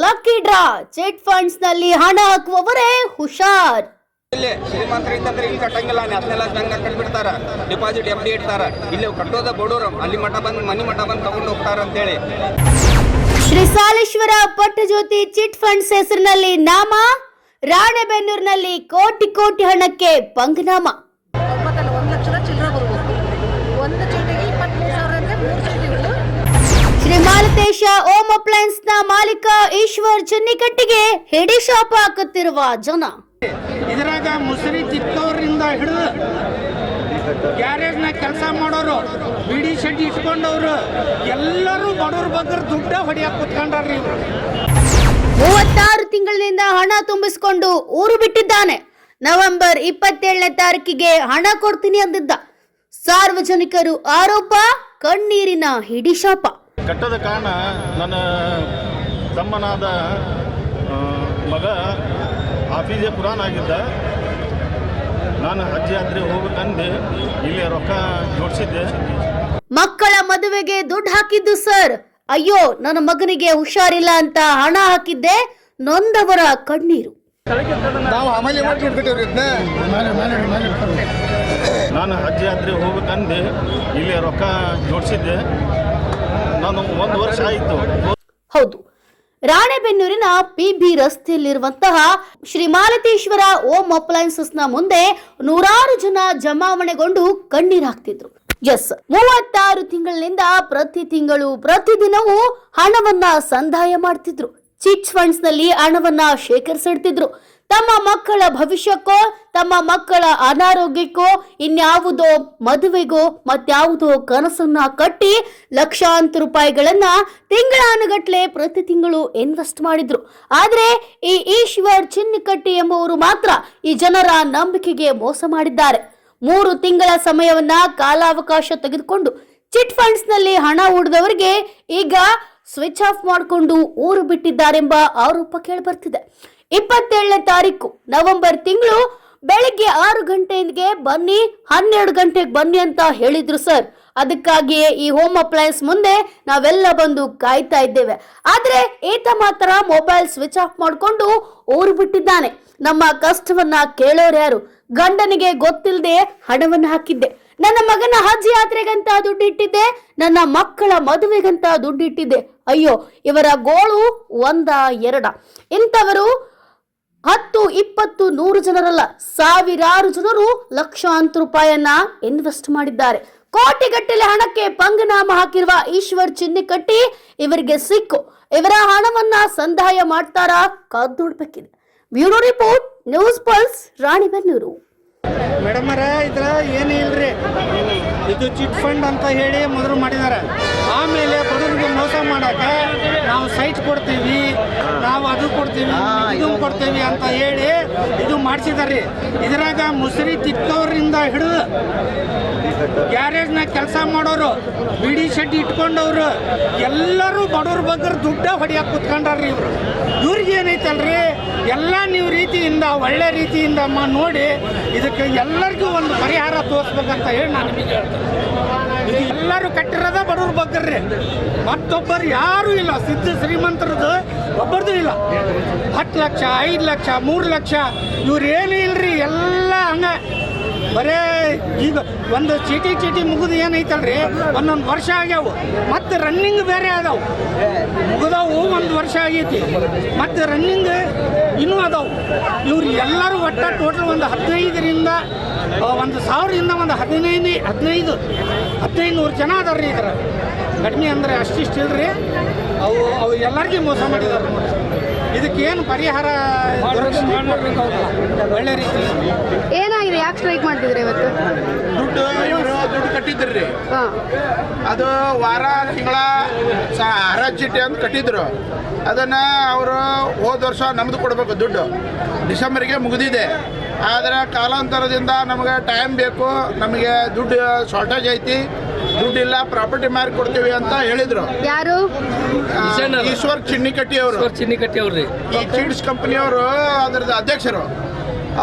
Lucky draw chit ಫಂಡ್ಸ್ನಲ್ಲಿ ಹಣ ಹಾಕುವವರೇ ಹುಷಾರ್. ಇಲ್ಲಿ ಶ್ರೀಮಂತರ ಇಲ್ಲಿ ಕಟ್ಟಂಗಿಲ್ಲ ಅದನ್ನೆಲ್ಲ ಬ್ಯಾಂಕ್ ಕಟ್ಬಿಡ್ತಾರ. ಡಿಪಾಸಿಟ್ ಎಫ್ ಡಿ ಇಡ್ತಾರ. ಇಲ್ಲಿ ಕಟ್ಟೋದ ಬಡವರು ಅಲ್ಲಿ ಮಠ ಬಂದು ಮನಿ ಮಠ ಬಂದು ತಗೊಂಡು ಹೋಗ್ತಾರ ಅಂತೇಳಿ. ಶ್ರೀ ಸಾಲೇಶ್ವರ ಪಟ್ಟಜ್ಯೋತಿ ಚಿಟ್ ಫಂಡ್ಸ್ ಹೆಸರಿನಲ್ಲಿ ನಾಮ ರಾಣೆಬೆನ್ನೂರಿನಲ್ಲಿ ಕೋಟಿ ಕೋಟಿ ಹಣಕ್ಕೆ ಪಂಗನಾಮ. ಅಪ್ಲೈನ್ಸ್ನ ಮಾಲೀಕ ಈಶ್ವರ್ ಚೆನ್ನಿಕಟ್ಟಿಗೆ ಹಿಡಿ ಶಾಪ್ ಹಾಕುತ್ತಿರುವ ಜನ. ಇದರಾಗ ಮುಸರಿ ತಿಕ್ಕೋರಿಂದ ಹಿಡಿದು ಗ್ಯಾರೇಜ್ನಾಗ ಕೆಲಸ ಮಾಡೋರು ಬಿಡಿ ಶೆಡ್ ಇಟ್ಕೊಂಡವರು ಎಲ್ಲರೂ ಬಡವ್ರ ಬಗ್ಗೆ ದುಡ್ಡ ಹೊಡಿಯಕ್ಕೆ ಕುತ್ಕೊಂಡ್ರಿ ಮೂವತ್ತಾರು ತಿಂಗಳಿನಿಂದ ಹಣ ತುಂಬಿಸಿಕೊಂಡು ಊರು ಬಿಟ್ಟಿದ್ದಾನೆ. ನವೆಂಬರ್ ಇಪ್ಪತ್ತೇಳನೇ ತಾರೀಕಿಗೆ ಹಣ ಕೊಡ್ತೀನಿ ಅಂದಿದ್ದ. ಸಾರ್ವಜನಿಕರು ಆರೋಪ ಕಣ್ಣೀರಿನ ಹಿಡಿಶಾಪ ಕಟ್ಟದ ಕಾರಣ ನನ್ನ ತಮ್ಮನಾದ ಮಗ ಆಫೀಸೇ ಪುರಾಣ ಆಗಿದ್ದ. ನಾನು ಹಜ್ ಯಾತ್ರೆ ಹೋಗ್ಬೇಕಂದು ಇಲ್ಲಿ ರೊಕ್ಕ ಜೋಡಿಸಿದ್ದೆ. ಮಕ್ಕಳ ಮದುವೆಗೆ ದುಡ್ಡು ಹಾಕಿದ್ದು ಸರ್. ಅಯ್ಯೋ ನನ್ನ ಮಗನಿಗೆ ಹುಷಾರಿಲ್ಲ ಅಂತ ಹಣ ಹಾಕಿದ್ದೆ ನೊಂದವರ ಕಣ್ಣೀರು. ನಾವು ಆಮೇಲೆ ಮಾಡಿ ನಾನು ಹಜ್ ಯಾತ್ರೆ ಹೋಗ್ಬೇಕಂದು, ಇಲ್ಲಿ ರೊಕ್ಕ ಜೋಡಿಸಿದ್ದೆ. ನಾನು ಒಂದು ವರ್ಷ ಆಯಿತು. ಹೌದು. ರಾಣೆಬೆನ್ನೂರಿನ ಪಿಬಿ ರಸ್ತೆಯಲ್ಲಿರುವಂತಹ ಶ್ರೀ ಮಾಲತೇಶ್ವರ ಓಂ ಅಪ್ಲೈನ್ಸಸ್ನ ಮುಂದೆ ನೂರಾರು ಜನ ಜಮಾವಣೆಗೊಂಡು ಕಣ್ಣೀರಾಗ್ತಿದ್ರು ಎಸ್, ಮೂವತ್ತಾರು ತಿಂಗಳಿನಿಂದ ಪ್ರತಿ ತಿಂಗಳು ಪ್ರತಿದಿನವೂ ಹಣವನ್ನ ಸಂದಾಯ ಮಾಡ್ತಿದ್ರು. ಚಿಟ್ ಫಂಡ್ಸ್ನಲ್ಲಿ ಹಣವನ್ನ ಶೇಖರಿಸಿಡ್ತಿದ್ರು ತಮ್ಮ ಮಕ್ಕಳ ಭವಿಷ್ಯಕ್ಕೋ, ತಮ್ಮ ಮಕ್ಕಳ ಅನಾರೋಗ್ಯಕ್ಕೋ, ಇನ್ಯಾವುದೋ ಮದುವೆಗೋ ಮತ್ಯಾವುದೋ ಕನಸನ್ನ ಕಟ್ಟಿ ಲಕ್ಷಾಂತರ ರೂಪಾಯಿಗಳನ್ನ ತಿಂಗಳಾನುಗಟ್ಲೆ ಪ್ರತಿ ತಿಂಗಳು ಇನ್ವೆಸ್ಟ್ ಮಾಡಿದ್ರು. ಆದ್ರೆ ಈ ಈಶ್ವರ್ ಚಿನ್ನಿಕಟ್ಟಿ ಎಂಬುವರು ಮಾತ್ರ ಈ ಜನರ ನಂಬಿಕೆಗೆ ಮೋಸ ಮಾಡಿದ್ದಾರೆ. ಮೂರು ತಿಂಗಳ ಸಮಯವನ್ನ ಕಾಲಾವಕಾಶ ತೆಗೆದುಕೊಂಡು ಚಿಟ್ ಫಂಡ್ಸ್ನಲ್ಲಿ ಹಣ ಹೂಡಿದವರಿಗೆ ಈಗ ಸ್ವಿಚ್ ಆಫ್ ಮಾಡಿಕೊಂಡು ಊರು ಬಿಟ್ಟಿದ್ದಾರೆಂಬ ಆರೋಪ ಕೇಳಿಬರ್ತಿದೆ. ಇಪ್ಪತ್ತೇಳನೇ ತಾರೀಕು ನವೆಂಬರ್ ತಿಂಗಳು. ಬೆಳಗ್ಗೆ ಆರು ಗಂಟೆಗೆ ಬನ್ನಿ, ಹನ್ನೆರಡು ಗಂಟೆಗೆ ಬನ್ನಿ ಅಂತ ಹೇಳಿದ್ರು ಸರ್. ಅದಕ್ಕಾಗಿಯೇ ಈ ಹೋಮ್ ಅಪ್ಲಯನ್ಸ್ ಮುಂದೆ ನಾವೆಲ್ಲ ಬಂದು ಕಾಯ್ತಾ ಇದ್ದೇವೆ. ಆದ್ರೆ ಈತ ಮಾತ್ರ ಮೊಬೈಲ್ ಸ್ವಿಚ್ ಆಫ್ ಮಾಡಿಕೊಂಡು ಊರು ಬಿಟ್ಟಿದ್ದಾನೆ. ನಮ್ಮ ಕಷ್ಟವನ್ನ ಕೇಳೋರು ಯಾರು? ಗಂಡನಿಗೆ ಗೊತ್ತಿಲ್ಲದೆ ಹಣವನ್ನು ಹಾಕಿದ್ದೆ. ನನ್ನ ಮಗನ ಹಜ್ ಯಾತ್ರೆಗಂತ ದುಡ್ಡಿಟ್ಟಿದ್ದೆ, ನನ್ನ ಮಕ್ಕಳ ಮದುವೆಗಂತ ದುಡ್ಡಿಟ್ಟಿದ್ದೆ. ಅಯ್ಯೋ, ಇವರ ಗೋಳು ಒಂದ ಎರಡ. ಇಂಥವರು ಹತ್ತು, ಇಪ್ಪತ್ತು, ನೂರು ಜನರಲ್ಲ, ಸಾವಿರಾರು ಜನರು ಲಕ್ಷಾಂತರ ರೂಪಾಯನ್ನ ಇನ್ವೆಸ್ಟ್ ಮಾಡಿದ್ದಾರೆ. ಕೋಟಿಗಟ್ಟಲೆ ಹಣಕ್ಕೆ ಪಂಗನಾಮ ಹಾಕಿರುವ ಈಶ್ವರ್ ಚಿನ್ನಿಕಟ್ಟಿ ಇವರಿಗೆ ಸಿಕ್ಕು. ಇವರ ಹಣವನ್ನ ಸಂದಾಯ ಮಾಡ್ತಾರಾ ಕಾದ್ ನೋಡ್ಬೇಕಿದೆ. Bureau report, news pulse Ranebennur ಮೇಡಮರ ಇದ್ರ ಏನು ಇಲ್ರಿ? ಇದು ಚಿಟ್ ಫಂಡ್ ಅಂತ ಹೇಳಿ ಮೊದಲು ಮಾಡಿದ್ದಾರೆ ಆಮೇಲೆ ಬಡವರಿಗೆ ಮೋಸ ಮಾಡಕ್ಕೆ ನಾವು ಸೈಟ್ ಕೊಡ್ತೀವಿ ನಾವು ಅದು ಕೊಡ್ತೀವಿ ಇದು ಕೊಡ್ತೀವಿ ಅಂತ ಹೇಳಿ ಇದು ಮಾಡಿಸಿದಾರೆ. ಇದ್ರಾಗ ಮುಸರಿ ತಿಕ್ಕೋರಿಂದ ಹಿಡಿದು ಗ್ಯಾರೇಜ್ನಾಗ ಕೆಲಸ ಮಾಡೋರು ಬಿಡಿ ಶೆಡ್ ಇಟ್ಕೊಂಡವ್ರು ಎಲ್ಲರೂ ಬಡವ್ರ ಬಗ್ಗೆ ದುಡ್ಡ ಹೊಡಿಯಕ್ಕೆ ಕುತ್ಕೊಂಡ್ರಿ ಇವರು. ಇವ್ರಿಗೆ ಏನೈತಲ್ರಿ ಎಲ್ಲ ನೀವು ರೀತಿಯಿಂದ ಒಳ್ಳೆ ರೀತಿಯಿಂದ ಮಾ ನೋಡಿ ಇದಕ್ಕೆ ಎಲ್ಲರಿಗೂ ಒಂದು ಪರಿಹಾರ ತೋರಿಸ್ಬೇಕಂತ ಹೇಳಿ ನಾನು ನಿಮಗೆ ಹೇಳ್ತೇನೆ. ಎಲ್ಲರೂ ಕಟ್ಟಿರೋದ ಬಡವ್ರ ಬಗ್ಗರ್ರಿ. ಮತ್ತೊಬ್ಬರು ಯಾರೂ ಇಲ್ಲ. ಸಿದ್ಧ ಶ್ರೀಮಂತರದ್ದು ಒಬ್ಬರದು ಇಲ್ಲ. ಹತ್ತು ಲಕ್ಷ, ಐದು ಲಕ್ಷ, ಮೂರು ಲಕ್ಷ, ಇವ್ರು ಏನೂ ಇಲ್ರಿ, ಎಲ್ಲ ಹಂಗ ಬರೇ ಈಗ ಒಂದು ಚೀಟಿ ಚೀಟಿ ಮುಗಿದು ಏನೈತಲ್ರಿ? ಒಂದೊಂದು ವರ್ಷ ಆಗ್ಯಾವು. ಮತ್ತು ರನ್ನಿಂಗ್ ಬೇರೆ ಅದಾವು ಮುಗಿದವು ಒಂದು ವರ್ಷ ಆಗೈತಿ. ಮತ್ತು ರನ್ನಿಂಗ್ ಇನ್ನೂ ಅದಾವು ಇವ್ರು ಎಲ್ಲರೂ ಒಟ್ಟ ಟೋಟಲ್ ಒಂದು ಹದಿನೈದರಿಂದ ಒಂದು ಸಾವಿರದಿಂದ ಒಂದು ಹದಿನೈದು ಹದಿನೈದು ಹದಿನೈದು ನೂರು ಜನ ಅದಾರ್ರಿ ಇದ್ರ. ಕಡಿಮೆ ಅಂದರೆ ಅಷ್ಟಿಷ್ಟು ಇಲ್ರಿ. ಅವು ಅವು ಎಲ್ಲರಿಗೂ ಮೋಸ ಮಾಡಿದಾರೆ ನೋಡಿ ಇದಕ್ಕೇನು ಪರಿಹಾರ ಒಳ್ಳೆ ರೀತಿ. ಯಾಕೆ ಸ್ಟ್ರೈಕ್ ಮಾಡ್ತಿದ್ರೆ ಇವತ್ತು? ದುಡ್ಡು ಇವರು ದುಡ್ಡು ಕಟ್ಟಿದ್ರಿ. ಹಾಂ. ಅದು ವಾರ ತಿಂಗಳ ಹರ ಚೀಟಿ ಅಂತ ಕಟ್ಟಿದ್ರು. ಅದನ್ನ ಅವರು ಹೋದ ವರ್ಷ ನಮ್ದು ಕೊಡಬೇಕು ದುಡ್ಡು. ಡಿಸೆಂಬರ್ಗೆ ಮುಗಿದಿದೆ. ಆದರೆ ಕಾಲಾಂತರದಿಂದ ನಮಗೆ ಟೈಮ್ ಬೇಕು ನಮಗೆ ದುಡ್ಡು ಶಾರ್ಟೇಜ್ ಐತಿ ದುಡ್ಡಿಲ್ಲ ಪ್ರಾಪರ್ಟಿ ಮಾರಿ ಕೊಡ್ತೀವಿ ಅಂತ ಹೇಳಿದ್ರು. ಯಾರು? ಈಶ್ವರ್ ಚಿನ್ನಿಕಟ್ಟಿ ಅವರು ಚಿನ್ನಿಕಟ್ಟಿ ಅವ್ರಿ ಈ ಚೀಡ್ಸ್ ಕಂಪನಿಯವರು ಅದ್ರದ್ದು ಅಧ್ಯಕ್ಷರು.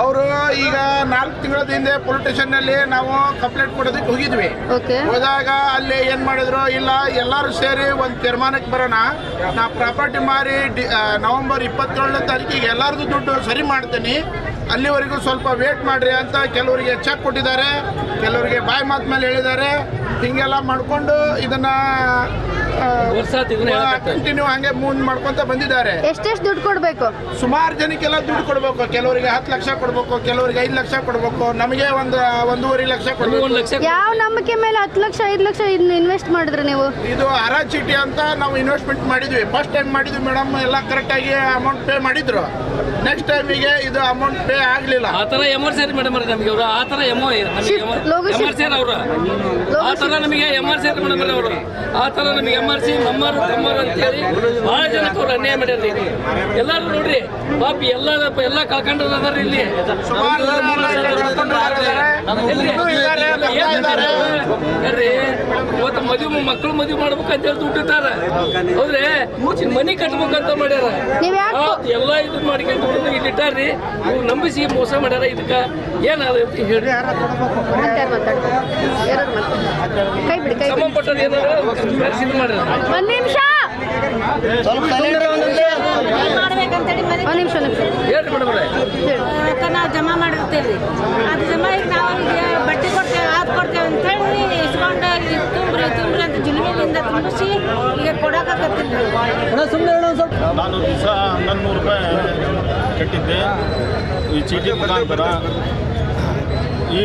ಅವರು ಈಗ ನಾಲ್ಕು ತಿಂಗಳ ಹಿಂದೆ ಪೊಲೀಸ್ ಸ್ಟೇಷನ್ನಲ್ಲಿ ನಾವು ಕಂಪ್ಲೇಂಟ್ ಕೊಡೋದಕ್ಕೆ ಹೋಗಿದ್ವಿ. ಓಕೆ ಹೋದಾಗ ಅಲ್ಲಿ ಏನು ಮಾಡಿದ್ರು ಇಲ್ಲ ಎಲ್ಲರೂ ಸೇರಿ ಒಂದು ತೀರ್ಮಾನಕ್ಕೆ ಬರೋಣ. ನಾ ಪ್ರಾಪರ್ಟಿ ಮಾರಿ ನವೆಂಬರ್ ಇಪ್ಪತ್ತೇಳನೇ ತಾರೀಕಿಗೆ ಎಲ್ಲರದು ದುಡ್ಡು ಸರಿ ಮಾಡ್ತೀನಿ. ಅಲ್ಲಿವರೆಗೂ ಸ್ವಲ್ಪ ವೇಟ್ ಮಾಡಿರಿ ಅಂತ ಕೆಲವರಿಗೆ ಚೆಕ್ ಕೊಟ್ಟಿದ್ದಾರೆ. ಕೆಲವರಿಗೆ ಬಾಯಿ ಮಾತು ಮೇಲೆ ಹೇಳಿದ್ದಾರೆ. ಹೀಗೆಲ್ಲ ಮಾಡಿಕೊಂಡು ಇದನ್ನು ಕಂಟಿನ್ಯೂ ಹಂಗೆ ಮುಂದೆ ಮಾಡ್ಕೊತ ಬಂದಿದ್ದಾರೆ. ಎಷ್ಟೆಷ್ಟು ದುಡ್ಡು ಕೊಡಬೇಕು? ಸುಮಾರು ಜನಕ್ಕೆಲ್ಲ ದುಡ್ಡು ಕೊಡಬೇಕು. ಕೆಲವರಿಗೆ ಹತ್ತು ಲಕ್ಷ ಕೊಡಬೇಕು ಕೆಲವರಿಗೆ ಐದು ಲಕ್ಷ ಕೊಡಬೇಕು. ನಮಗೆ ಒಂದು ಒಂದೂವರೆ ಲಕ್ಷ ಕೊಡಬೇಕು. ಯಾವ ನಂಬಿಕೆ ಮೇಲೆ ಹತ್ತು ಲಕ್ಷ ಐದು ಲಕ್ಷ ಇದನ್ನ ಇನ್ವೆಸ್ಟ್ ಮಾಡಿದ್ರೆ ನೀವು? ಇದು ಅರ ಚೀಟಿ ಅಂತ ನಾವು ಇನ್ವೆಸ್ಟ್ಮೆಂಟ್ ಮಾಡಿದ್ವಿ. ಫಸ್ಟ್ ಟೈಮ್ ಮಾಡಿದ್ವಿ ಮೇಡಮ್ ಎಲ್ಲ ಕರೆಕ್ಟಾಗಿ ಅಮೌಂಟ್ ಪೇ ಮಾಡಿದ್ರು. ನೆಕ್ಸ್ಟ್ ಟೈಮಿಗೆ ಇದು ಅಮೌಂಟ್ ಪೇ ಆಗಲಿಲ್ಲ. ಆ ಥರ ಎಮರ್ಜೆನ್ಸಿ ಮೇಡಮ್ ಅವ್ರೆ ನಮಗೆ ಅವರು ಆ ಥರ ಎಮೋ ಎಮರ್ಜೆನ್ಸಿ ಅವರು. ಆ ಥರ ನಮಗೆ ಎಮರ್ಜೆನ್ಸಿ ಮೇಡಮ್ ಅವರು ಆ ಥರ ನಮಗೆ ಎಮರ್ಜೆನ್ಸಿ ನಮ್ಮರು ತಮ್ಮರು ಅಂತೇಳಿ ಭಾಳ ಜನಕ್ಕೆ ಅವ್ರು ಅನ್ಯಾಯ ಮಾಡ್ಯಾರ ಎಲ್ಲರೂ ನೋಡ್ರಿ ಪಾಪಿ ಎಲ್ಲ ಎಲ್ಲ ಕಳ್ಕೊಂಡ್ರಿ ಇಲ್ಲಿ. ಇವತ್ತು ಮದುವೆ ಮಕ್ಕಳು ಮದುವೆ ಮಾಡ್ಬೇಕು ಅಂತ ಹೇಳಿ ದುಡ್ಡಿದ್ದಾರೆ ಹೌದ್ರೆ? ಮನಿ ಕಟ್ಬೇಕಂತ ಮಾಡ್ಯಾರ. ಎಲ್ಲಾ ಇದನ್ನ ಮಾಡಿ ಎಲ್ಲ ಇದು ಮಾಡ್ಕೊಂಡು ಬಂದು ಇಲ್ಲಿ ಇಟ್ಟಾರ್ರಿ ಇವ್ರು ನಂಬಿಸಿ ಮೋಸ ಮಾಡ್ಯಾರ. ಇದಕ್ಕ ಏನಾದ ಹೇಳಿ ಹೇಳ್ರಿ. ಮಾತಾಡ್ ಮಾತಾಡ್ ಯಾರು ಮಾತಾಡ್ ಕೈ ಬಿಡಿ ಕೈ ಬಿಡಿ ಸಂಬಂಧಪಟ್ಟವ್ರು ಏನಾರ ಇದು ಮಾಡ್ಯಾರ ಒಂದು ನಿಮಿಷ. ಒಂದ್ ನಿಮಿಷ ಒಂದ್ ನಿಮಿಷ. ಹೇಳ್ರಿ ಮೇಡಮ್ ನಾವು ಜಮಾ ಮಾಡಿರ್ತೇವೆ ಅದು ಜಮಾ ಈಗ ನಾವು ಅವ್ರಿಗೆ ಬಟ್ಟೆ ಕೊಡ್ತೇವೆ ಅದು ಕೊಡ್ತೇವೆ ಅಂತೇಳಿ ಇಸ್ಕೊಂಡು ಇದು ತುಂಬ್ರಿ ತುಂಬ್ರಿ ಅಂತ ತುಂಬಿಸಿ ಈಗ ಕೊಡೋಕ್ಕಾಗತ್ತಿಲ್ಲ ನಾನು ದಿವಸ ಹನ್ನೊಂದು ನೂರು ರೂಪಾಯಿ ಕಟ್ಟಿದ್ದೆ. ಈ ಚೀಟಿ ಮುಖಾಂತರ. ಈ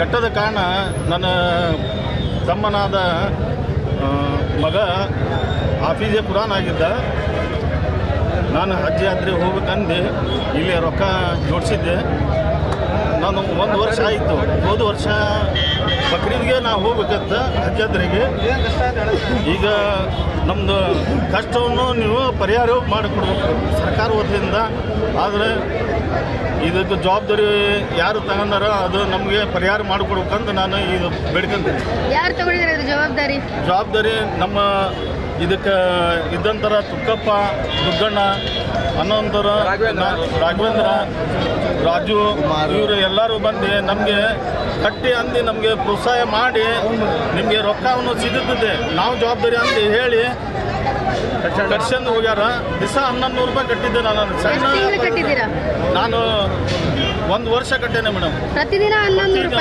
ಕಟ್ಟದ ಕಾರಣ ನನ್ನ ತಮ್ಮನಾದ ಮಗ ಆಫೀಸೇ ಪುರಾಣ ಆಗಿದ್ದ. ನಾನು ಹಜ್ ಯಾತ್ರೆ ಹೋಗ್ಬೇಕಂದು ಇಲ್ಲಿ ರೊಕ್ಕ ಜೋಡಿಸಿದ್ದೆ. ನಾನು ಒಂದು ವರ್ಷ ಆಯಿತು. ಹೋದ ವರ್ಷ ಬಕ್ರೀದ್ಗೆ ನಾವು ಹೋಗ್ಬೇಕಂತ ಹಜ್ ಯಾತ್ರೆಗೆ ಈಗ ನಮ್ಮದು ಕಷ್ಟವನ್ನು ನೀವು ಪರಿಹಾರ ಮಾಡಿಕೊಡ್ಬೇಕು. ಸರ್ಕಾರ ವತಿಯಿಂದ. ಆದರೆ ಇದಕ್ಕೆ ಜವಾಬ್ದಾರಿ ಯಾರು ತಗೊಂಡಾರ ಅದು ನಮಗೆ ಪರಿಹಾರ ಮಾಡಿಕೊಡ್ಬೇಕಂತ ನಾನು ಇದು ಬೇಡ್ಕೊಂತೀನಿ. ಯಾರು ತಗೊಂಡಿದ್ದಾರೆ ಜವಾಬ್ದಾರಿ? ಜವಾಬ್ದಾರಿ ನಮ್ಮ ಇದಕ್ಕೆ ಇದ್ದಂಥರ ತುಕ್ಕಪ್ಪ ದುಗ್ಗಣ್ಣ ಅನ್ನೋಂಥರ ರಾಘವೇಂದ್ರ ರಾಜು ಇವರು ಎಲ್ಲರೂ ಬಂದು ನಮಗೆ ಕಟ್ಟಿ ಅಂದು ನಮಗೆ ಪ್ರೋತ್ಸಾಹ ಮಾಡಿ ನಿಮಗೆ ರೊಕ್ಕವನ್ನು ಸಿಗುತ್ತದೆ. ನಾವು ಜವಾಬ್ದಾರಿ ಅಂತ ಹೇಳಿ ಕಟ್ಸ್ಕೊಂಡು ಹೋಗ್ಯಾರ. ದಿವಸ ಹನ್ನೊಂದು ನೂರು ರೂಪಾಯಿ ಕಟ್ಟಿದ್ದೆ ನಾನು. ನಾನು ಒಂದು ವರ್ಷ ಕಟ್ಟೇನೆ ಮೇಡಮ್ ಪ್ರತಿದಿನ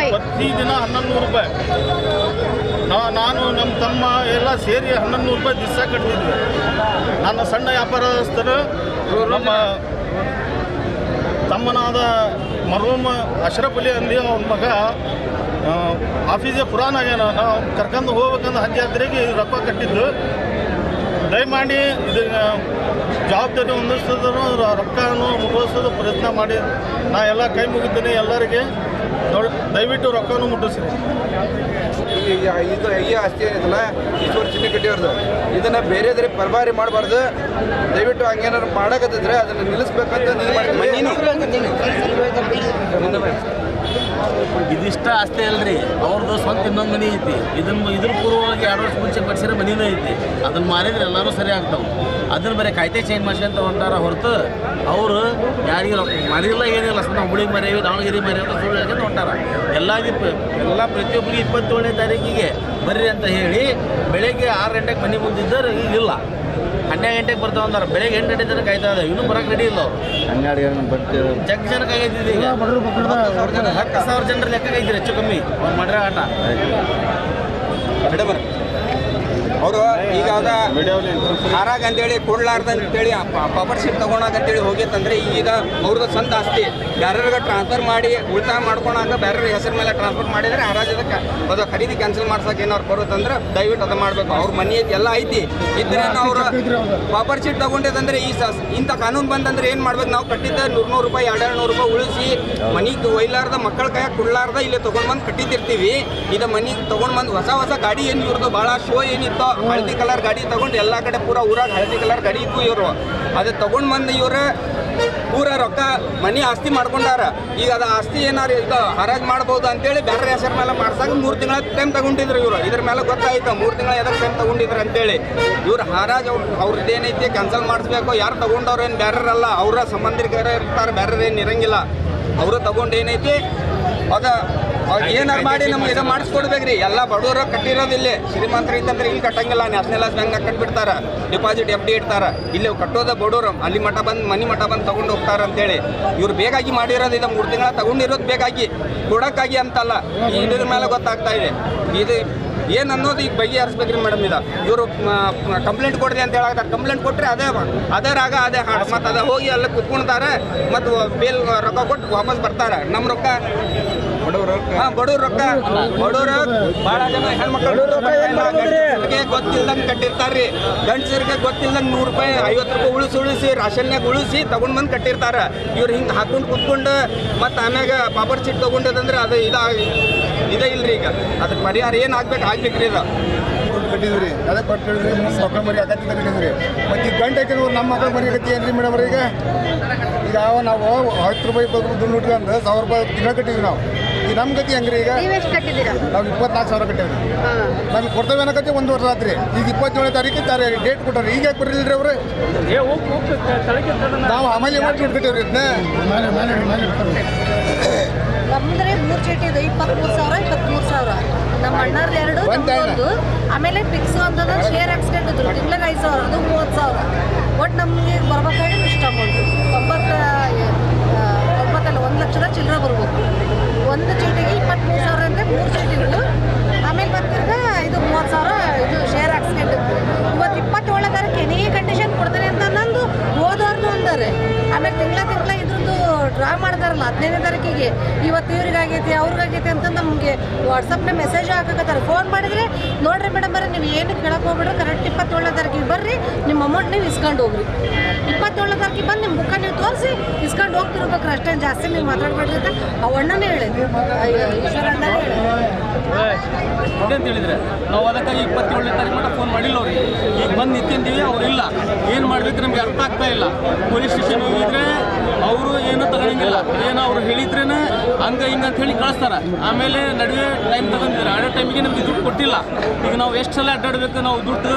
ಪ್ರತಿದಿನ ಹನ್ನೊಂದು ನೂರು ರೂಪಾಯಿ. ನಾ- ನಾನು ನಮ್ಮ ತಮ್ಮ ಎಲ್ಲ ಸೇರಿ ಹನ್ನೊಂದು ನೂರು ರೂಪಾಯಿ ದಿವಸ ಕಟ್ತಿದ್ವಿ. ನನ್ನ ಸಣ್ಣ ವ್ಯಾಪಾರಸ್ಥರು ನಮ್ಮ ತಮ್ಮನಾದ ಮರೂಮ್ ಅಶ್ರಫ್ ಅಲಿ ಅಂದಿ ಅವನ ಮಗ ಆಫೀಸೇ ಪುರಾಣ ಆಗ್ಯಾನ ನಾವು ಕರ್ಕೊಂಡು ಹೋಗ್ಬೇಕಂದ್ರೆ ಹಜ್ ರೊಕ್ಕ ಕಟ್ಟಿದ್ದು ದಯಮಾಡಿ ಇದು ಜವಾಬ್ದಾರಿ ಹೊಂದಿಸಿದ್ರು ರೊಕ್ಕನೂ ಮುಟ್ಟಿಸೋದು ಪ್ರಯತ್ನ ಮಾಡಿ. ನಾ ಎಲ್ಲ ಕೈ ಮುಗಿತೀನಿ ಎಲ್ಲರಿಗೆ. ದಯವಿಟ್ಟು ರೊಕ್ಕನೂ ಮುಟ್ಟಿಸ್ರಿ. ಇದು ಈ ಆಸ್ತಿ ಏನಿದಲ್ಲ? ಈಶ್ವರ ಚಿನ್ನಿ ಕಟ್ಟಿಯವ್ರದ್ದು ಇದನ್ನ ಬೇರೆದ್ರೆ ಪರಬಾರಿ ಮಾಡಬಾರ್ದು. ದಯವಿಟ್ಟು ಹಂಗೇನಾದ್ರು ಮಾಡಕತ್ತಿದ್ರೆ ಅದನ್ನು ನಿಲ್ಲಿಸ್ಬೇಕಂತ ಇದಿಷ್ಟ ಅಷ್ಟೇ ಅಲ್ರಿ. ಅವ್ರದ್ದು ಸ್ವಂತ ಇನ್ನೊಂದು ಮನೆ ಐತಿ. ಇದನ್ನ ಇದ್ರ ಪೂರ್ವವಾಗಿ ಎರಡು ವರ್ಷ ಮುಂಚೆ ಕಟ್ಸಿರೋ ಮನಿನೂ ಐತಿ. ಅದನ್ನ ಮಾರಿದ್ರೆ ಎಲ್ಲರೂ ಸರಿ ಆಗ್ತಾವೆ. ಅದನ್ನ ಬರೀ ಕಾಯ್ದೆ ಚೇಂಜ್ ಮಾಡ್ಸ್ಕೊಂತ ಹೊಂಟಾರ ಹೊರತು ಅವರು ಯಾರಿಗೆ ಮರಿಲ್ಲ, ಏನಿಲ್ಲ. ಸುಮ್ಮನೆ ಹುಳಿ ಮರೆಯವಿ ದಾವಣಗೆರೆ ಮರೆಯೋ ಸುಳ್ಳು ಹೇಳ್ಕೊಂಡು ಹೊಂಟಾರ. ಎಲ್ಲಾಗಿ ಎಲ್ಲ ಪ್ರತಿಯೊಬ್ಬರಿಗೆ ಇಪ್ಪತ್ತೇಳನೇ ತಾರೀಕಿಗೆ ಬರ್ರಿ ಅಂತ ಹೇಳಿ ಬೆಳಗ್ಗೆ ಆರು ಗಂಟೆಗೆ ಮನೆ ಮುಂದಿದ್ದರು ಈಗ ಇಲ್ಲ. ಹನ್ನೆರಡು ಗಂಟೆಗೆ ಬರ್ತಾವ ಅಂದ್ರೆ. ಬೆಳಗ್ಗೆ ಎಂಟು ಗಂಟೆ ತನಕ ಕಾಯ್ತಾ ಇದೆ ಇನ್ನೂ ಬರಕ್ಕೆ ರೆಡಿ ಇಲ್ಲ ಬರ್ತೀವಿ. ಜಗ್ ಜನಕ್ಕೆ ಆಗೈತಿದೆ ಈಗ. ಹತ್ತು ಸಾವಿರ ಜನರ ಲೆಕ್ಕ ಐತಿರಿ ಹೆಚ್ಚು ಕಮ್ಮಿ. ಅವ್ರು ಮಾಡ್ರೆ ಆಟ. ಅವರು ಈಗ ಅದ. ಹಾರಾಗ ಅಂತೇಳಿ ಕೊಡ್ಲಾರ್ದ ಅಂತೇಳಿ ಪಾಪರ್ ಶೀಟ್ ತಗೊಳಕ ಅಂತೇಳಿ ಹೋಗಿತ್ತಂದ್ರೆ ಈಗ ಅವ್ರದ್ದು ಸ್ವಂತ ಆಸ್ತಿ. ಬೇರೆಯವ್ರಿಗೆ ಟ್ರಾನ್ಸ್ಫರ್ ಮಾಡಿ ಉಳಿತಾಯ ಮಾಡ್ಕೊಳಕ ಬೇರೆ ಹೆಸರು ಮೇಲೆ ಟ್ರಾನ್ಸ್ಫರ್ ಮಾಡಿದ್ರೆ ಹರಾಜದ ಕ- ಅದು ಖರೀದಿ ಕ್ಯಾನ್ಸಲ್ ಮಾಡ್ಸಕ್ಕೆ ಏನಾರು ಬರುತ್ತಂದ್ರೆ ದಯವಿಟ್ಟು ಅದು ಮಾಡಬೇಕು. ಅವ್ರ ಮನೆ ಐತಿ ಎಲ್ಲ ಐತಿ. ಇದ್ರೆ ಅವರು ಪಾಪರ್ ಶೀಟ್ ತಗೊಂಡಿದಂದ್ರೆ ಈ ಇಂಥ ಕಾನೂನು ಬಂದಂದ್ರೆ ಏನು ಮಾಡ್ಬೇಕು? ನಾವು ಕಟ್ಟಿದ್ದ ನೂರು ನೂರು ರೂಪಾಯಿ ಎರಡು ನೂರು ರೂಪಾಯಿ ಉಳಿಸಿ ಮನಿಗೆ ಒಯ್ಲಾರ್ದ ಮಕ್ಕಳ ಕೈ ಕೊಡ್ಲಾರ್ದ ಇಲ್ಲಿ ತಗೊಂಡ್ಬಂದು ಬಂದು ಕಟ್ಟಿದ್ದಿರ್ತೀವಿ ಇದು ಮನಿಗೆ ತಗೊಂಡ್ಬಂದು ಹೊಸ ಹೊಸ ಗಾಡಿ ಏನು ಇವ್ರದ್ದು ಭಾಳ ಶೋ ಏನಿತ್ತು ಹಳದಿ ಕಲರ್ ಗಾಡಿ ತಗೊಂಡು ಎಲ್ಲ ಕಡೆ ಪೂರ ಊರಾಗ ಹಳದಿ ಕಲರ್ ಗಾಡಿ ಇತ್ತು ಇವರು. ಅದು ತಗೊಂಡು ಬಂದು ಇವರು ಪೂರ ರೊಕ್ಕ ಮನಿ ಆಸ್ತಿ ಮಾಡ್ಕೊಂಡಾರ. ಈಗ ಅದು ಆಸ್ತಿ ಏನಾರು ಇದು ಹರಾಜ್ ಮಾಡ್ಬೋದು ಅಂತೇಳಿ ಬೇರೆ ಹೆಸರ ಮೇಲೆ ಮಾಡ್ಸಾಗ ಮೂರು ತಿಂಗಳ ಟೈಮ್ ತಗೊಂಡಿದ್ರು ಇವರು. ಇದ್ರ ಮೇಲೆ ಗೊತ್ತಾಯ್ತು, ಮೂರು ತಿಂಗಳ ಎದಕ್ಕೆ ಟೈಮ್ ತಗೊಂಡಿದ್ರು ಅಂತೇಳಿ. ಇವ್ರು ಹರಾಜ್ ಅವ್ರ ಅವ್ರದ್ದು ಕ್ಯಾನ್ಸಲ್ ಮಾಡಿಸ್ಬೇಕು, ಯಾರು ತಗೊಂಡವ್ರು ಏನು ಬೇರೆರಲ್ಲ ಅವರ ಸಂಬಂಧಿಕರ ಇರ್ತಾರೆ ಬೇರೆ ಏನು ಇರಂಗಿಲ್ಲ. ಅವರು ತಗೊಂಡು ಏನೈತಿ, ಅದ ಏನಾರು ಮಾಡಿ ನಮ್ಗೆ ಇದು ಮಾಡಿಸ್ಕೊಡ್ಬೇಕ್ರಿ. ಎಲ್ಲ ಬಡವರು ಕಟ್ಟಿರೋದಿಲ್ಲ ಶ್ರೀಮಂತರು ಇತ್ತಂದ್ರೆ ಇಲ್ಲಿ ಕಟ್ಟಂಗಿಲ್ಲ. ನ್ಯಾಷನಲೈಸ್ ಬ್ಯಾಂಕ್ನಾಗ ಕಟ್ಬಿಡ್ತಾರ. ಡಿಪಾಸಿಟ್ ಎಫ್ ಡಿ ಇಡ್ತಾರ. ಇಲ್ಲಿ ಕಟ್ಟೋದ ಬಡವರು. ಅಲ್ಲಿ ಮಠ ಬಂದು, ಮನಿ ಮಠ ಬಂದು ತಗೊಂಡು ಹೋಗ್ತಾರ ಅಂತೇಳಿ. ಇವ್ರು ಬೇಗಾಗಿ ಮಾಡಿರೋದು ಇದು ಮೂರು ತಿಂಗಳ ತಗೊಂಡಿರೋದು ಬೇಕಾಗಿ. ಕೊಡೋಕ್ಕಾಗಿ ಅಂತಲ್ಲ. ಇದ್ರ ಮೇಲೆ ಗೊತ್ತಾಗ್ತಾ ಇದೆ. ಇದು ಏನು ಅನ್ನೋದು ಈಗ ಬಗೆಹರಿಸ್ಬೇಕ್ರಿ ಮೇಡಮ್ ಇದು. ಇವರು ಕಂಪ್ಲೇಂಟ್ ಕೊಡ್ರಿ ಅಂತ ಹೇಳಾಗ್ತಾರೆ ಕಂಪ್ಲೇಂಟ್ ಕೊಟ್ಟರೆ ಅದೇ ಅದೇ ರಾಗ, ಅದೇ ಹಾಡು. ಮತ್ತು ಅದ ಹೋಗಿ ಅಲ್ಲಿ ಕುತ್ಕೊಳ್ತಾರೆ ಮತ್ತು ಬೇಲ್ ರೊಕ್ಕ ಕೊಟ್ಟು ವಾಪಸ್ ಬರ್ತಾರೆ. ನಮ್ಮ ರೊಕ್ಕ ಹಾಂ ಬಡವ್ರ ರೊಕ್ಕ. ಬಡವ್ರು ಭಾಳ ಜನ ಹೆಣ್ಮಕ್ಳು ಗೊತ್ತಿಲ್ದಂಗೆ ಕಟ್ಟಿರ್ತಾರ್ರಿ. ಗಂಡಸರಿಗೆ ಗೊತ್ತಿಲ್ದಂಗೆ ನೂರು ರೂಪಾಯಿ ಐವತ್ತು ರೂಪಾಯಿ ಉಳಿಸಿ ಉಳಿಸಿ ರಾಷನ್ಯಾಗ ಉಳಿಸಿ ತಗೊಂಡ್ ಬಂದು ಕಟ್ಟಿರ್ತಾರೆ. ಇವ್ರು ಹಿಂಗೆ ಹಾಕೊಂಡು ಕುತ್ಕೊಂಡು ಮತ್ತು ಆಮ್ಯಾಗ ಪಾಪರ್ ಚೀಟ್ ತಗೊಂಡದಂದ್ರೆ ಅದು ಇದ ಇದೇ ಇಲ್ರಿ ಈಗ. ಅದಕ್ಕೆ ಪರಿಹಾರ ಏನು ಆಗ್ಬೇಕು ಆಗ್ಬೇಕ್ರಿ ಇದು. ಕಟ್ಟಿದ್ರಿ. ಅದಕ್ಕೆ ಕೊಟ್ಟು ಹೇಳಿದ್ರಿ ಮಕ್ಕಳ ಮರಿ ಆಗತ್ತಿಂದ ಮತ್ತೆ ಈ ಗಂಟೆ ನಮ್ಮ ಮಕ್ಕಳ ಮರಿ ಆಗತ್ತಿ ಏನ್ರಿ ಮೇಡಮ್ ಈಗ? ಈಗ ಯಾವ ನಾವು ಹತ್ತು ರೂಪಾಯಿ ಇಪ್ಪತ್ತು ರೂಪಾಯಿ ದುಡ್ಡು ಇಟ್ಕೊಂಡು ಸಾವಿರ ರೂಪಾಯಿ ದಿನ ಕಟ್ಟಿದ್ವಿ ನಾವು. ಈಗ ನಮ್ಮ ಗತಿ ಹೆಂಗ್ರಿ ಈಗ? ನೀವೆಷ್ಟು ಕಟ್ಟಿದ್ದೀರಾ? ನಾವು ಇಪ್ಪತ್ನಾಲ್ಕು ಸಾವಿರ ಕಟ್ಟಿದ್ವಿ. ನಮ್ಗೆ ಕೊಡ್ತೇವೆ ಅನ್ನಕತ್ತಿ ಒಂದು ವರ್ಷ ಆತ್ರಿ. ಈಗ ಇಪ್ಪತ್ತೇಳನೇ ತಾರೀಕು ತಾರೆ ಡೇಟ್ ಕೊಟ್ಟಾರೆ. ಈಗ ಯಾಕೆ ಬರಲಿಲ್ಲ ರೀ ಅವ್ರು ನಾವು ಆಮೇಲೆ ಮಾಡಿ ದುಡ್ಡು ಇದನ್ನ ನಮ್ದ್ರೆ ಮೂರು ಚೀಟಿ ಇದೆ. ಇಪ್ಪತ್ತ್ಮೂರು ಸಾವಿರ ಇಪ್ಪತ್ತ್ಮೂರು ಸಾವಿರ. ನಮ್ಮ ಅಣ್ಣರ ಎರಡು ಒಂದ್ ಆಮೇಲೆ ಫಿಕ್ಸ್ ಅಂತಂದ್ರೆ ಶೇರ್ ಹಾಕ್ಸ್ಕೊಂಡಿದ್ರು ತಿಂಗಳ ಐದು ಸಾವಿರ ಅದು ಮೂವತ್ತು ಸಾವಿರ. ಒಟ್ಟು ನಮಗೆ ಬರ್ಬೇಕಾದ್ರೆ ಇಷ್ಟ ಅಮೌಂಟ್ ತೊಂಬತ್ತ ತೊಂಬತ್ತಲ್ಲ ಒಂದು ಲಕ್ಷದ ಚಿಲ್ಲರೆ ಬರ್ಬೇಕು ಒಂದು ಚೀಟಿಗೆ ಇಪ್ಪತ್ತ್ಮೂರು ಸಾವಿರ ಅಂದರೆ ಮೂರು ಚೀಟಿಗಳು ಆಮೇಲೆ ಬರ್ತಿರ್ಗ ಇದು ಮೂವತ್ತು ಸಾವಿರ ಮಾಡ್ತಾರಲ್ಲ ಹದಿನೈದನೇ ತಾರೀಕಿಗೆ. ಇವತ್ತು ಇವ್ರಿಗಾಗೈತಿ ಅವ್ರಿಗಾಗೈತಿ ಅಂತಂದು ನಮಗೆ ವಾಟ್ಸಪ್ನ ಮೆಸೇಜ್ ಹಾಕಕತ್ತಾರೆ. ಫೋನ್ ಮಾಡಿದ್ರೆ ನೋಡ್ರಿ ಮೇಡಮ್ ಬರೀ ನೀವು ಏನು ಕೇಳಕ್ಕೆ ಹೋಗ್ಬಿಡ್ರಿ ಕರೆಕ್ಟ್ ಇಪ್ಪತ್ತೇಳನೇ ತಾರೀಕಿಗೆ ಬರ್ರಿ ನಿಮ್ಮ ಅಮೌಂಟ್ ನೀವು ಇಸ್ಕೊಂಡು ಹೋಗ್ರಿ. ಇಪ್ಪತ್ತೇಳನೇ ತಾರೀಕಿಗೆ ಬಂದು ನಿಮ್ಮ ಬುಕ್ಕ ನೀವು ತೋರಿಸಿ ಇಸ್ಕೊಂಡು ಹೋಗ್ತಿರ್ಬೇಕು ಅಷ್ಟೇನು ಜಾಸ್ತಿ ನೀವು ಮಾತಾಡ್ಬೇಡ್ರಿ ಅಂತ ಅವಣ್ಣನೇ ಅಯ್ಯೋ, ಈಶ್ವರ ಅಣ್ಣನೇ ಹೇಳಿದ್ರು. ಅಂತ ಹೇಳಿದ್ರೆ? ನಾವು ಅದಕ್ಕಾಗಿ ಇಪ್ಪತ್ತೇಳನೇ ತಾರೀಕು ಮಟ್ಟ ಫೋನ್ ಮಾಡಿಲ್ಲ ಅವ್ರಿಗೆ. ಈಗ ಬಂದು ನಿಂತಿದ್ದೀವಿ ಅವರಿಲ್ಲ ಏನು ಮಾಡಬೇಕು ನಮಗೆ ಅರ್ಥ ಆಗ್ತಾ ಇಲ್ಲ. ಪೊಲೀಸ್ ಸ್ಟೇಷನ್ ಹೋಗಿದ್ರೆ ಅವರು ಏನೂ ತಗೊಂಡಿಲ್ಲ ಏನು ಅವ್ರು ಹೇಳಿದ್ರೇನೆ ಹಂಗ ಹಿಂಗೆ ಅಂತ ಹೇಳಿ ಕಳಿಸ್ತಾರೆ. ಆಮೇಲೆ ನಡುವೆ ಟೈಮ್ ತಗೊಂಡಿದ್ದಾರೆ. ಆಡೋ ಟೈಮಿಗೆ ನಮಗೆ ದುಡ್ಡು ಕೊಟ್ಟಿಲ್ಲ. ಈಗ ನಾವು ಎಷ್ಟು ಸಲ ಅಡ್ಡಾಡಬೇಕು ನಾವು ದುಡ್ಡು?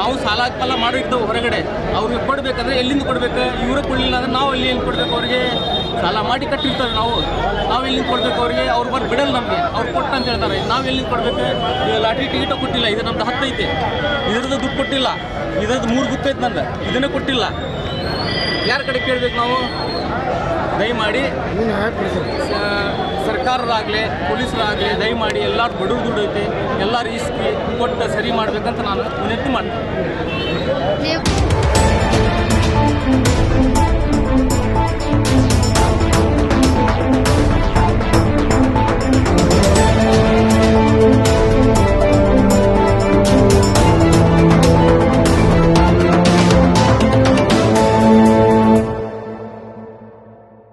ನಾವು ಸಾಲ ಹಾಕಲ್ಲ ಮಾಡಿರ್ತೇವೆ ಹೊರಗಡೆ. ಅವ್ರಿಗೆ ಕೊಡಬೇಕಂದ್ರೆ ಎಲ್ಲಿಂದ ಕೊಡಬೇಕು? ಇವರು ಕೊಡಲಿಲ್ಲ ಅಂದ್ರೆ ನಾವು ಅಲ್ಲಿ ಏನು ಕೊಡಬೇಕು ಅವ್ರಿಗೆ? ಸಾಲ ಮಾಡಿ ಕಟ್ಟಿರ್ತಾರೆ ನಾವು. ನಾವು ಎಲ್ಲಿಂದ ಕೊಡ್ಬೇಕು ಅವರಿಗೆ? ಅವ್ರು ಬಂದು ಬಿಡಲ್ಲ ನಮಗೆ. ಅವ್ರು ಕೊಟ್ಟು ಅಂತ ಹೇಳ್ತಾರೆ. ನಾವು ಎಲ್ಲಿಂದ ಕೊಡ್ಬೇಕು? ಲಾಟ್ರಿ ಟಿಕೆಟ್ ಕೊಟ್ಟಿಲ್ಲ. ಇದು ನಮ್ದು ಹತ್ತೈತೆ ಇದ್ರದ್ದು ದುಡ್ಡು ಕೊಟ್ಟಿಲ್ಲ. ಇದ್ರದ್ದು ಮೂರು ಗೊತ್ತೈತೆ ನಂದು. ಇದನ್ನೇ ಕೊಟ್ಟಿಲ್ಲ. ಯಾರ ಕಡೆ ಕೇಳಬೇಕು ನಾವು? ದಯಮಾಡಿ ಸರ್ಕಾರದಾಗಲಿ ಪೊಲೀಸರಾಗಲಿ, ದಯಮಾಡಿ ಎಲ್ಲರೂ ಬಡವ್ರು ದುಡ್ಡು ಐತೆ. ಎಲ್ಲರೂ ಇಸ್ಕಿ ಕೊಟ್ಟು ಸರಿ ಮಾಡಬೇಕಂತ ನಾನು ವಿನಂತಿ ಮಾಡ್ತೀನಿ.